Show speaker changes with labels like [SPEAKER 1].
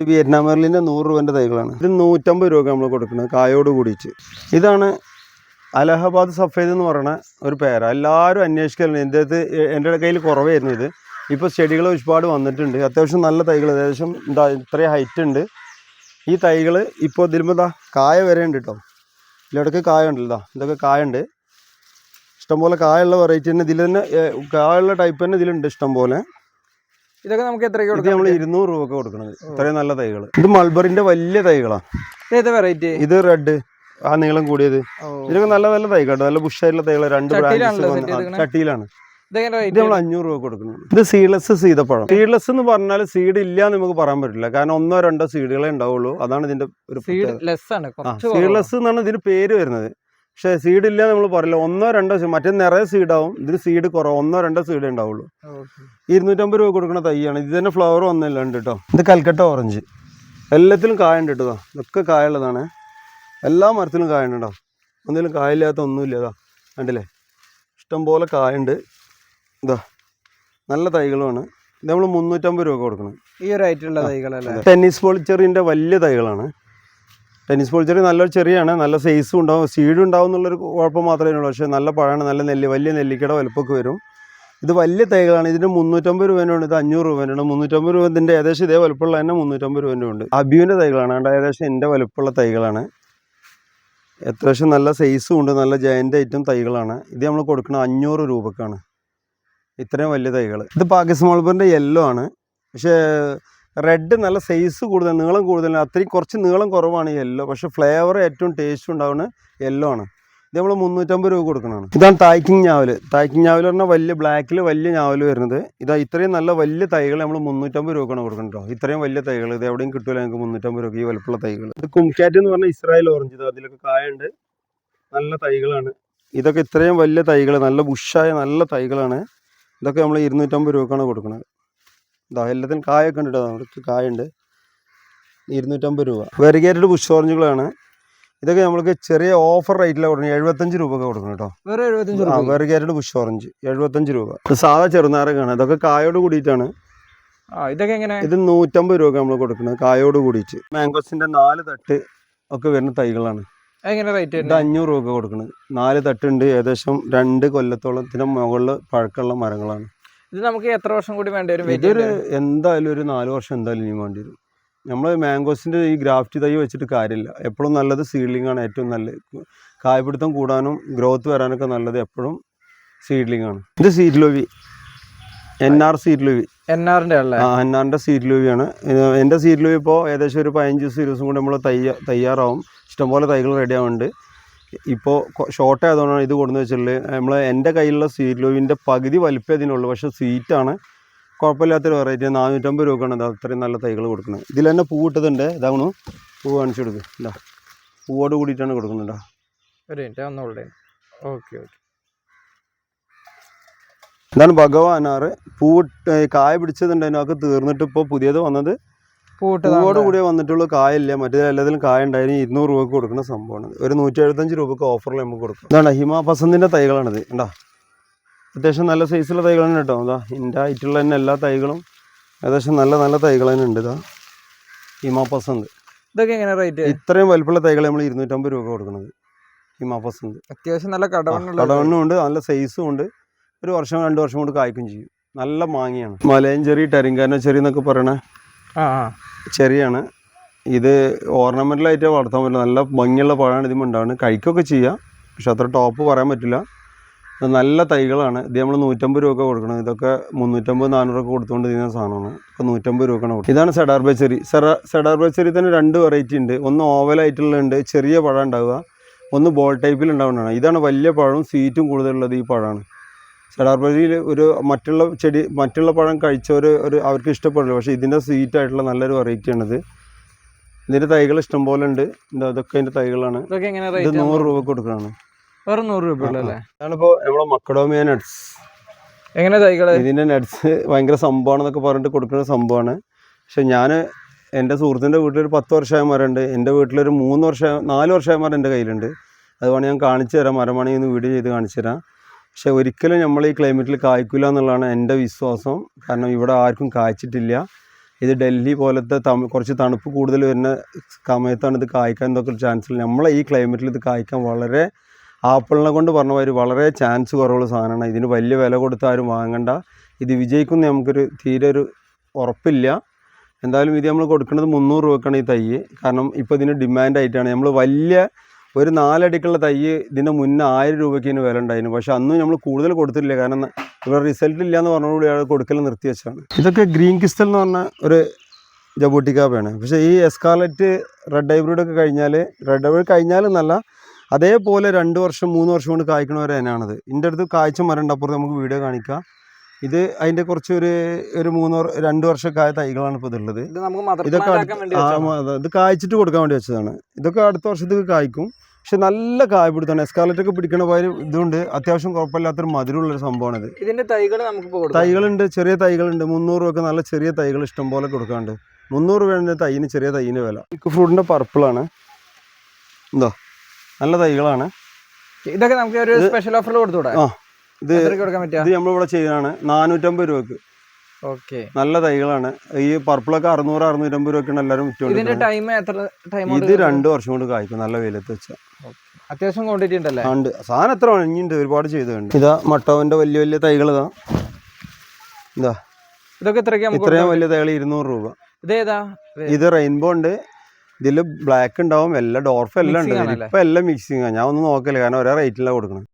[SPEAKER 1] ഇത് വിയറ്റ്നാം മെർലിന്റെ നൂറ് രൂപേന്റെ തൈകളാണ്. ഇത് നൂറ്റമ്പത് രൂപ നമ്മൾ കൊടുക്കുന്നത് കായോട് കൂടിയിട്ട്. ഇതാണ് അലഹബാദ് സഫേദ് എന്ന് പറയുന്ന ഒരു പേര. എല്ലാവരും അന്വേഷിക്കലുണ്ട്. എന്റെ അടുത്ത് എന്റെ കയ്യിൽ കുറവായിരുന്നു ഇത്. ഇപ്പോൾ ചെടികൾ ഒരുപാട് വന്നിട്ടുണ്ട്. അത്യാവശ്യം നല്ല തൈകൾ ഏകദേശം എന്താ ഇത്രയും ഹൈറ്റ് ഉണ്ട്. ഈ തൈകൾ ഇപ്പോൾ ഇതിലുമ്പോൾ ഇതാ കായ വരെ ഉണ്ട് കേട്ടോ ഇതിലിടക്ക് കായ ഉണ്ടല്ലോ ഇതൊക്കെ കായുണ്ട് ഇഷ്ടംപോലെ കായുള്ള വെറൈറ്റി തന്നെ ഇതിൽ തന്നെ കായുള്ള ടൈപ്പ് തന്നെ ഇതിലുണ്ട് ഇഷ്ടംപോലെ.
[SPEAKER 2] ഇതൊക്കെ നമുക്ക് എത്രയ്ക്ക് കൊടുക്കാം?
[SPEAKER 1] നമ്മൾ ഇരുന്നൂറ് രൂപ കൊടുക്കുന്നത് ഇത്രയും നല്ല തൈകൾ ഇത് മൾബറിന്റെ വലിയ തൈകളാണ്
[SPEAKER 2] ഏത് വെറൈറ്റി
[SPEAKER 1] ഇത് റെഡ് ആ നീളം കൂടിയത്. ഇതൊക്കെ നല്ല നല്ല തൈകളുണ്ട് നല്ല ബുഷായിട്ടുള്ള തൈകൾ രണ്ട്
[SPEAKER 2] set
[SPEAKER 1] ചട്ടിയിലാണ്. ഇത് നമ്മൾ അഞ്ഞൂറ് രൂപ കൊടുക്കുന്നത് ഇത് സീഡ്ലെസ് സീതപ്പഴം. സീഡ്ലെസ് എന്ന് പറഞ്ഞാൽ സീഡ് ഇല്ല എന്ന് നമുക്ക് പറയാൻ പറ്റില്ല. കാരണം ഒന്നോ രണ്ടോ സീഡുകളെ ഉണ്ടാവുള്ളൂ. അതാണ് ഇതിന്റെ ഒരു. സീഡ്ലെസ് എന്നാണ് ഇതിന് പേര് വരുന്നത്. പക്ഷേ സീഡ് ഇല്ല നമ്മൾ പറയില്ല. ഒന്നോ രണ്ടോ seed- മറ്റേ നിറയെ സീഡാവും ഇതിന് സീഡ് കുറവ്. ഒന്നോ രണ്ടോ സീഡേ ഉണ്ടാവുള്ളൂ. ഇരുന്നൂറ്റമ്പത് രൂപ കൊടുക്കുന്ന തൈയാണ്. ഇത് തന്നെ ഫ്ലവർ ഒന്നുമില്ല ഉണ്ട് കേട്ടോ ഇത് കൽക്കട്ട ഓറഞ്ച് എല്ലാത്തിലും കായുണ്ട് കേട്ടോ ഇതൊക്കെ കായുള്ളതാണ്. എല്ലാ മരത്തിലും കായുണ്ട് കേട്ടോ ഒന്നിലും കായില്ലാത്ത ഒന്നുമില്ല ഇതാ. കണ്ടില്ലേ? ഇഷ്ടംപോലെ കായുണ്ട്. ഇതാ. നല്ല തൈകളുമാണ്. ഇത് നമ്മൾ മുന്നൂറ്റമ്പത് രൂപ കൊടുക്കണം.
[SPEAKER 2] ഈ ഒരു ആയിട്ടുള്ള തൈകളല്ലേ?
[SPEAKER 1] ടെന്നീസ് പോളിച്ചെറിന്റെ വലിയ തൈകളാണ്. ടെന്നീസ് പോളിച്ചെറി നല്ലൊരു ചെറിയാണ്. നല്ല സൈസും ഉണ്ടാവും. സീഡും ഉണ്ടാവും എന്നുള്ളൊരു കുഴപ്പം മാത്രമേ ഉള്ളൂ. പക്ഷേ നല്ല പഴമാണ്. നല്ല നെല്ലി വലിയ നെല്ലിക്കട വലുപ്പമൊക്കെ വരും. ഇത് വലിയ തൈകളാണ്. ഇതിന് മുന്നൂറ്റമ്പത് രൂപേനുണ്ട് ഇത് അഞ്ഞൂറ് രൂപേനുണ്ട് മുന്നൂറ്റമ്പത് രൂപ ഇതിന്റെ ഏകദേശം ഇതേ വലുപ്പമുള്ള തന്നെ മുന്നൂറ്റമ്പത് രൂപേന്റെ ഉണ്ട്. അബിയുവിന്റെ തൈകളാണ്. അതുകൊണ്ട് ഏകദേശം എന്റെ വലുപ്പമുള്ള തൈകളാണ്. അത്യാവശ്യം നല്ല സൈസും ഉണ്ട്. നല്ല ജയന്റ് ഐറ്റം തൈകളാണ്. ഇത് നമ്മൾ കൊടുക്കുന്നത് അഞ്ഞൂറ് രൂപക്കാണ്. ഇത്രയും വലിയ തൈകൾ ഇത് പാകിസ്ഥാൻ മൾബറിന്റെ യെല്ലോ ആണ്. പക്ഷേ റെഡ് നല്ല സൈസ് കൂടുതൽ നീളം കൂടുതൽ അത്രയും കുറച്ച് നീളം കുറവാണ് യെല്ലോ പക്ഷെ ഫ്ലേവർ ഏറ്റവും ടേസ്റ്റ് ഉണ്ടാവുന്നത് യെല്ലോ ആണ്. ഇത് നമ്മൾ മുന്നൂറ്റമ്പത് രൂപ കൊടുക്കുന്നതാണ്. ഇതാണ് തായ്ക്കിങ് ഞാവൽ തായ്ക്കിങ് ഞാവൽ പറഞ്ഞാൽ വലിയ ബ്ലാക്കിൽ വലിയ ഞാവൽ വരുന്നത്. ഇതാ ഇത്രയും നല്ല വലിയ തൈകൾ നമ്മൾ മുന്നൂറ്റമ്പത് രൂപക്കാണ് കൊടുക്കുന്നത് കേട്ടോ ഇത്രയും വലിയ തൈകൾ ഇത് എവിടെയും കിട്ടില്ല ഞങ്ങൾക്ക് മുന്നൂറ്റമ്പത് രൂപ ഈ വലുപ്പുള്ള തൈകൾ. ഇത് കുംകാറ്റ് എന്ന് പറഞ്ഞാൽ ഇസ്രായേൽ ഓറഞ്ച് ഇത് അതിലൊക്കെ കായുണ്ട്. നല്ല തൈകളാണ്. ഇതൊക്കെ ഇത്രയും വലിയ തൈകൾ നല്ല ബുഷായ നല്ല തൈകളാണ്. ഇതൊക്കെ നമ്മൾ ഇരുന്നൂറ്റമ്പത് രൂപയ്ക്കാണ് കൊടുക്കുന്നത്. ഇതാ എല്ലാത്തിനും കായൊക്കെ ഉണ്ട് കേട്ടോ അവർക്ക് കായുണ്ട്. ഇരുന്നൂറ്റമ്പത് രൂപ. വെരിഗേറ്റഡ് ബുഷ് ഓറഞ്ചുകളാണ്. ഇതൊക്കെ നമ്മൾക്ക് ചെറിയ ഓഫർ റേറ്റിലാണ് കൊടുക്കുന്നത്. എഴുപത്തഞ്ച് രൂപക്ക് കൊടുക്കണം കേട്ടോ
[SPEAKER 2] വേറെ എഴുപത്തഞ്ച് രൂപ
[SPEAKER 1] വെറിഗേറ്റഡ് ബുഷ് ഓറഞ്ച്. എഴുപത്തഞ്ച് രൂപ. സാധാ ചെറുനാരൊക്കെയാണ് ഇതൊക്കെ കായോട് കൂടിയിട്ടാണ്.
[SPEAKER 2] ഇതൊക്കെ എങ്ങനെ?
[SPEAKER 1] ഇത് നൂറ്റമ്പത് രൂപ നമ്മൾ കൊടുക്കുന്നത്. കായോട് കൂടിയിട്ട്. മാംഗോസിന്റെ നാല് തട്ട് ഒക്കെ വരുന്ന തൈകളാണ്.
[SPEAKER 2] എങ്ങനെ റേറ്റ്
[SPEAKER 1] ഇത് അഞ്ഞൂറ് രൂപ കൊടുക്കുന്നത്. നാല് തട്ടുണ്ട്. ഏകദേശം രണ്ട് കൊല്ലത്തോളത്തിന് മുകളിൽ പഴക്കമുള്ള മരങ്ങളാണ്.
[SPEAKER 2] ഇത് നമുക്ക് എത്ര വർഷം കൂടി വേണ്ടി വരും?
[SPEAKER 1] ഇതൊരു എന്തായാലും ഒരു നാല് വർഷം എന്തായാലും ഇനി വേണ്ടി വരും. നമ്മൾ മാംഗോസിന്റെ ഈ ഗ്രാഫ്റ്റ് തൈ വെച്ചിട്ട് കാര്യമില്ല. എപ്പോഴും നല്ലത് സീഡ്ലിംഗ് ആണ് ഏറ്റവും നല്ലത്. കായ്പിടുത്തം കൂടാനും ഗ്രോത്ത് വരാനൊക്കെ നല്ലത് എപ്പോഴും സീഡ്ലിംഗ് ആണ്. ഇത് സീഡ് ലോവി. എൻ ആർ സീഡ് ലോവി.
[SPEAKER 2] എൻ ആറിന്റെ
[SPEAKER 1] ആ എൻ ആറിന്റെ സീഡ് ലോവിയാണ്. എന്റെ സീഡ് ലോവി ഇപ്പോൾ ഏകദേശം ഒരു പതിനഞ്ച് ദിവസം ഇരുപത് ദിവസം കൂടി നമ്മൾ തയ്യാ തയ്യാറാവും. ഇഷ്ടംപോലെ തൈകൾ റെഡി ആവുന്നുണ്ട്. ഇപ്പോൾ ഷോർട്ട് ആയതുകൊണ്ടാണ് ഇത് കൊണ്ടു വെച്ചിട്ടുള്ളത്. നമ്മൾ എന്റെ കയ്യിലുള്ള സീഡ് ലോവിന്റെ പകുതി വലിപ്പം ഇതിനുള്ളൂ. പക്ഷേ സീറ്റാണ് കുഴപ്പമില്ലാത്തൊരു വെറൈറ്റി നാനൂറ്റമ്പത് രൂപക്കാണ് ഇത് അത്രയും നല്ല തൈകൾ കൊടുക്കുന്നത്. ഇതിൽ തന്നെ പൂ ഇട്ടതുണ്ട്. ഇതാവണു. പൂ കാണിച്ചു കൊടുക്കും. ഇതാ. പൂവോട് കൂടിയിട്ടാണ് കൊടുക്കുന്നുണ്ടോ
[SPEAKER 2] ഒരു മിനിറ്റ് ഒന്നുകൂടെ ഓക്കെ ഓക്കെ
[SPEAKER 1] ഇതാണ് ഭഗവാനാറ്. പൂ കായ പിടിച്ചതുണ്ട്. അതിനകത്ത് തീർന്നിട്ട് ഇപ്പോൾ പുതിയത് വന്നത് കൂടിയേ വന്നിട്ടുള്ളൂ. കായില്ല മറ്റേ എല്ലാത്തിലും കായ ഉണ്ടായിരുന്നു ഇരുന്നൂറ് രൂപക്ക് കൊടുക്കുന്ന സംഭവമാണ്. ഒരു നൂറ്റി എഴുപത്തഞ്ച് രൂപക്ക് ഓഫറിൽ നമുക്ക് കൊടുക്കും. ഇതാണ് ഹിമ പസന്തിന്റെ തൈകളാണിത്. ഉണ്ടാ അത്യാവശ്യം നല്ല സൈസുള്ള തൈകളാണ് കേട്ടോ. എന്താ ഇന്റെ ആയിട്ടുള്ള തന്നെ എല്ലാ തൈകളും. ഏകദേശം നല്ല നല്ല തൈകൾ തന്നെ ഉണ്ട് ഇതാ. ഹിമ പസന്ത്.
[SPEAKER 2] ഇതൊക്കെ എങ്ങനെ റേറ്റ്
[SPEAKER 1] ഇത്രയും വലിപ്പമുള്ള തൈകൾ നമ്മൾ ഇരുന്നൂറ്റമ്പത് രൂപ കൊടുക്കുന്നത്. ഹിമ പസന്ത്.
[SPEAKER 2] അത്യാവശ്യം നല്ല
[SPEAKER 1] കടവണ്ണും ഉണ്ട്. നല്ല സൈസും ഉണ്ട്. ഒരു വർഷം രണ്ട് വർഷം കൊണ്ട് കായ്ക്കും ചെയ്യും. നല്ല മാങ്ങയാണ്. മലയൻ ചെറി ടെരിങ്കാന ചെറി എന്നൊക്കെ പറയണേ
[SPEAKER 2] ആ.
[SPEAKER 1] ചെറിയാണ്. ഇത് ഓർണമെന്റലായിട്ട് വളർത്താൻ പറ്റില്ല നല്ല ഭംഗിയുള്ള പഴമാണ് ഇതിന് ഉണ്ടാവുന്നത് കഴിക്കുകയൊക്കെ ചെയ്യാം. പക്ഷെ അത്ര ടോപ്പ് പറയാൻ പറ്റില്ല. നല്ല തൈകളാണ്. ഇത് നമ്മൾ നൂറ്റമ്പത് രൂപ കൊടുക്കണം ഇതൊക്കെ മുന്നൂറ്റമ്പത് നാനൂറൊക്കെ കൊടുത്തുകൊണ്ട് ചെയ്യുന്ന സാധനമാണ്. ഇപ്പോൾ നൂറ്റമ്പത് രൂപക്കാണ് കൊടുക്കുന്നത്. ഇതാണ് സെഡാർ ബച്ചറി സെഡാർ ബച്ചറി തന്നെ രണ്ട് വെറൈറ്റി ഉണ്ട്. ഒന്ന് ഓവലായിട്ടുള്ളുണ്ട് ചെറിയ പഴം ഉണ്ടാവുക. ഒന്ന് ബോൾ ടൈപ്പിൽ ഉണ്ടാവുന്നതാണ്. ഇതാണ് വലിയ പഴവും സ്വീറ്റും കൂടുതലുള്ളത് ഈ പഴമാണ്. ബച്ചറിയിൽ ഒരു മറ്റുള്ള ചെടി മറ്റുള്ള പഴം കഴിച്ചവർ ഒരു അവർക്ക് ഇഷ്ടപ്പെടില്ല പക്ഷേ ഇതിന്റെ സ്വീറ്റ് ആയിട്ടുള്ള നല്ലൊരു വെറൈറ്റിയാണിത്. ഇതിന്റെ തൈകൾ ഇഷ്ടം പോലെ ഉണ്ട്. ഇത് അതൊക്കെ അതിന്റെ തൈകളാണ്.
[SPEAKER 2] ഇതൊക്കെ
[SPEAKER 1] ഇത് നൂറ് രൂപ കൊടുക്കുകയാണ്
[SPEAKER 2] വെറും നൂറ് രൂപ
[SPEAKER 1] ഇതാണിപ്പോൾ നമ്മളെ മക്കഡോമിയ നട്ട്സ്.
[SPEAKER 2] എങ്ങനെ തൈകൾ
[SPEAKER 1] ഇതിന്റെ നട്ട്സ് ഭയങ്കര സംഭവമാണെന്നൊക്കെ പറഞ്ഞിട്ട് കൊടുക്കുന്ന സംഭവമാണ്. പക്ഷെ ഞാൻ എന്റെ സുഹൃത്തിന്റെ വീട്ടിലൊരു പത്ത് വർഷമായ മരമുണ്ട് എന്റെ വീട്ടിലൊരു മൂന്ന് വർഷം നാല് വർഷമായ മരം എന്റെ കയ്യിലുണ്ട്. അതുകൊണ്ട് ഞാൻ കാണിച്ചു തരാം. മരമാണെങ്കിൽ ഒന്ന് വീഡിയോ ചെയ്ത് കാണിച്ചു തരാം. പക്ഷെ ഒരിക്കലും നമ്മൾ ഈ ക്ലൈമറ്റിൽ കായ്ക്കില്ല എന്നുള്ളതാണ് എന്റെ വിശ്വാസം. കാരണം ഇവിടെ ആർക്കും കായ്ച്ചിട്ടില്ല. ഇത് ഡൽഹി പോലത്തെ തമ കുറച്ച് തണുപ്പ് കൂടുതൽ വരുന്ന സമയത്താണ് ഇത് കായ്ക്കാൻ എന്തൊക്കെ ചാൻസ് ഉള്ളത്. നമ്മളെ ഈ ക്ലൈമറ്റിൽ ഇത് കായ്ക്കാൻ വളരെ ആപ്പിളിനെ കൊണ്ട് പറഞ്ഞ വളരെ ചാൻസ് കുറവുള്ള സാധനമാണ്. ഇതിന് വലിയ വില കൊടുത്ത് ആരും വാങ്ങണ്ട. ഇത് വിജയിക്കുന്ന നമുക്കൊരു തീരെ ഒരു ഉറപ്പില്ല. എന്തായാലും ഇത് നമ്മൾ കൊടുക്കുന്നത് മുന്നൂറ് രൂപക്കാണ് ഈ തൈ കാരണം ഇപ്പോൾ ഇതിന് ഡിമാൻഡായിട്ടാണ് നമ്മൾ വലിയ ഒരു നാലടിക്കുള്ള തൈ ഇതിന്റെ മുന്നേ ആയിരം രൂപയ്ക്ക് ഇതിന് വില ഉണ്ടായിരുന്നു. പക്ഷെ അന്നും നമ്മൾ കൂടുതൽ കൊടുത്തിട്ടില്ല. കാരണം ഇവിടെ റിസൾട്ട് ഇല്ല എന്ന് പറഞ്ഞുകൂടി അയാൾ കൊടുക്കൽ നിർത്തി വെച്ചാണ് ഇതൊക്കെ ഗ്രീൻ ക്രിസ്റ്റൽ എന്ന് പറഞ്ഞ ഒരു ജബോട്ടിക്കാപ്പയാണ്. പക്ഷെ ഈ എസ്കാലറ്റ് റെഡ് ഹൈബ്രിഡ് ഒക്കെ കഴിഞ്ഞാൽ റെഡ് ഹൈബ്രിഡ് നല്ല അതേപോലെ രണ്ട് വർഷം മൂന്ന് വർഷം കൊണ്ട് കായ്ക്കണ ഒരു ഇനാണിത് ഇതിന്റെ അടുത്ത് കായ്ച്ച മരണ്ടപ്പുറത്ത് നമുക്ക് വീഡിയോ കാണിക്കാം. ഇത് അതിന്റെ കുറച്ച് ഒരു ഒരു മൂന്ന് രണ്ടു വർഷക്കായ തൈകളാണ് ഇപ്പോൾ ഇതുള്ളത്. ഇതൊക്കെ. ഇത് കായ്ച്ചിട്ട് കൊടുക്കാൻ വേണ്ടി വെച്ചതാണ്. ഇതൊക്കെ അടുത്ത വർഷത്തേക്ക് കായ്ക്കും. പക്ഷെ നല്ല കായ പിടുത്താണ് എസ്കാലറ്റ് ഒക്കെ പിടിക്കണ പോലെ ഇതുകൊണ്ട് അത്യാവശ്യം കുഴപ്പമില്ലാത്തൊരു മധുരമുള്ളൊരു ഇത്
[SPEAKER 2] ഇതിന്റെ തൈകൾ നമുക്ക്
[SPEAKER 1] തൈകളുണ്ട് ചെറിയ തൈകളുണ്ട്. മുന്നൂറ് രൂപ നല്ല ചെറിയ തൈകൾ ഇഷ്ടം പോലെ കൊടുക്കാണ്ട്. മുന്നൂറ് രൂപയുടെ തൈന് ചെറിയ തൈന് വില. ഫ്രൂട്ടിന്റെ പർപ്പിളാണ്. എന്തോ നല്ല തൈകളാണ്.
[SPEAKER 2] ഇതൊക്കെ നമുക്ക് ഒരു സ്പെഷ്യൽ ഓഫറിൽ കൊടുത്തു
[SPEAKER 1] ആ ഇത് ഇത് നമ്മളിവിടെ ചെയ്യുന്നതാണ് നാനൂറ്റമ്പത് രൂപക്ക്
[SPEAKER 2] ഓക്കെ.
[SPEAKER 1] നല്ല തൈകളാണ്. ഈ പർപ്പിളൊക്കെ അറുന്നൂറ് അറുന്നൂറ്റമ്പത് രൂപയ്ക്കാണ് എല്ലാവരും
[SPEAKER 2] ഇതിന്റെ ടൈം എത്ര ടൈം
[SPEAKER 1] ഇത് രണ്ട് വർഷം കൊണ്ട് കായ്ക്കും നല്ല വെയിലത്ത് വെച്ചാൽ
[SPEAKER 2] അത്യാവശ്യം ക്വാണ്ടിറ്റി ഉണ്ടല്ലേ?
[SPEAKER 1] ഉണ്ട്. സാധനം എത്ര ഉണ്ട് ഒരുപാട് ചെയ്തുണ്ട് ഇതാ മട്ടവന്റെ വലിയ വലിയ തൈകൾ ഇതാ. ഇതാ
[SPEAKER 2] ഇതൊക്കെ
[SPEAKER 1] ഇത്രയും വലിയ തൈകൾ ഇരുന്നൂറ് രൂപ.
[SPEAKER 2] ഇതേതാ
[SPEAKER 1] ഇത് റെയിൻബോ ഉണ്ട്. ഇതിൽ ബ്ലാക്ക് ഉണ്ടാവും. എല്ലാം ഡോർഫ് എല്ലാം ഉണ്ട്. ഇപ്പൊ എല്ലാം മിക്സിങ് ഞാൻ ഒന്നും നോക്കില്ല കാരണം ഒരേ റേറ്റിലാണ് കൊടുക്കണം.